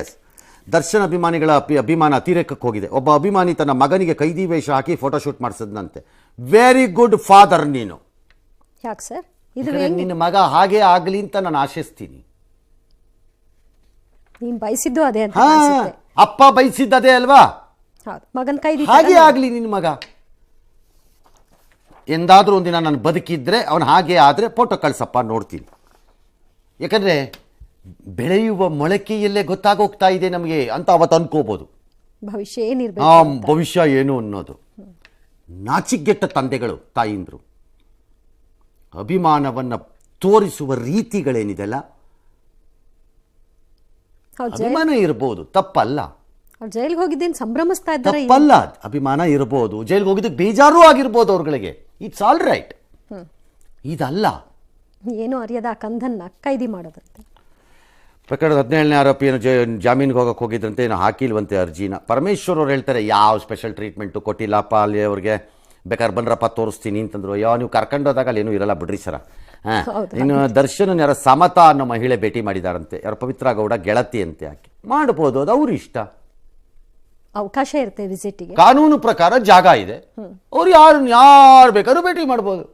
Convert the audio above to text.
S Darshan ಅಭಿಮಾನಿಗಳ ಅಭಿ ಅಭಿಮಾನ ಅತಿರೇಕಕ್ಕೆ ಹೋಗಿದೆ. ಒಬ್ಬ ಅಭಿಮಾನಿ ತನ್ನ ಮಗನಿಗೆ ಕೈದಿ ವೇಷ ಹಾಕಿ ಫೋಟೋಶೂಟ್ ಮಾಡಿಸಿದ್ನಂತೆ. ವೆರಿ ಗುಡ್ ಫಾದರ್ ನೀನು. ಯಾಕೆ ಸರ್? ಇದು ನಿನ್ನ ಮಗ ಹಾಗೆ ಆಗಲಿ ಅಂತ ನಾನು ಆಶಿಸ್ತೀನಿ. ನೀನು ಬಯಸಿದ್ದು ಅದೇ ಅಂತ ಹಾ ಅನ್ಸುತ್ತೆ. ಅಪ್ಪ ಬಯಸಿದ್ದದೇ ಅಲ್ವಾ? ಹೌದು ಮಗನ್ ಕೈದಿ ಹಾಗೆ ಆಗಲಿ ನಿನ್ನ ಮಗ. ಎಂದಾದ್ರೂ ಒಂದಿನ ನಾನು ಬದುಕಿದ್ರೆ ಅವನು ಹಾಗೆ ಆದರೆ ಫೋಟೋ ಕಳ್ಸಪ್ಪ ನೋಡ್ತೀನಿ. ಯಾಕಂದರೆ ಬೆಳೆಯುವ ಮೊಳಕೆಯಲ್ಲೇ ಗೊತ್ತಾಗೋಗ್ತಾ ಇದೆ ನಮಗೆ ಅಂತ ಅವತ್ತು ಅನ್ಕೋಬೋದು. ಭವಿಷ್ಯ ಏನಿರ್ಬೇಕು ಆ ಭವಿಷ್ಯ ಏನು ಅನ್ನೋದು. ನಾಚಿಗೆಟ್ಟ ತಂದೆಗಳು ತಾಯಿಂದರು ಅಭಿಮಾನವನ್ನು ತೋರಿಸುವ ರೀತಿಗಳೇನಿದೆಲ್ಲ? ಅಭಿಮಾನ ಇರಬಹುದು ತಪ್ಪಲ್ಲ. ಜೈಲ್ಗೆ ಹೋಗಿದ್ದೇನು ಸಂಭ್ರಮಿಸ್ತಾ ಇದ್ದಾರೆ ತಪ್ಪಲ್ಲ ಅಭಿಮಾನ ಇರಬಹುದು ಜೈಲಿಗೆ ಹೋಗಿದ್ದಕ್ಕೆ ಬೇಜಾರು ಆಗಿರ್ಬೋದು ಅವ್ರಗಳಿಗೆ. ಇಟ್ಸ್ ಆಲ್ ರೈಟ್ ಇದಲ್ಲ. ಏನು ಅರಿಯದ ಆ ಕಂದನ್ನ ಕೈದಿ ಮಾಡೋದಂತೆ. ಪ್ರಕರಣದ ಹದಿನೇಳನೇ ಆರೋಪಿಯನ್ನು ಜಾಮೀನಿಗೆ ಹೋಗಕ್ಕೆ ಹೋಗಿದ್ರಂತೆ ಏನು ಹಾಕಿಲ್ವಂತೆ ಅರ್ಜಿನ. ಪರಮೇಶ್ವರ್ ಅವ್ರು ಹೇಳ್ತಾರೆ ಯಾವ ಸ್ಪೆಷಲ್ ಟ್ರೀಟ್ಮೆಂಟು ಕೊಟ್ಟಿಲ್ಲಪ್ಪ ಅಲ್ಲಿ ಅವ್ರಿಗೆ ಬೇಕಾದ್ರೆ ಬಂದ್ರಪ್ಪ ತೋರಿಸ್ತೀನಿ ಅಂತಂದ್ರು. ಅಯ್ಯೋ ನೀವು ಕರ್ಕೊಂಡೋದಾಗ ಅಲ್ಲಿ ಏನೂ ಇರಲ್ಲ ಬಿಡ್ರಿ ಸರ. ಹಾಂ. ಇನ್ನು ದರ್ಶನ್ ಯಾರ ಸಮತಾ ಅನ್ನೋ ಮಹಿಳೆ ಭೇಟಿ ಮಾಡಿದಾರಂತೆ ಯಾರು ಪವಿತ್ರ ಗೌಡ ಗೆಳತಿ ಅಂತೆ ಆಕೆ. ಮಾಡ್ಬೋದು ಅದು ಅವ್ರ ಇಷ್ಟ. ಅವಕಾಶ ಇರುತ್ತೆ ವಿಸಿಟಿಗೆ. ಕಾನೂನು ಪ್ರಕಾರ ಜಾಗ ಇದೆ. ಅವ್ರು ಯಾರು ಯಾರು ಬೇಕಾದ್ರೂ ಭೇಟಿ ಮಾಡ್ಬೋದು.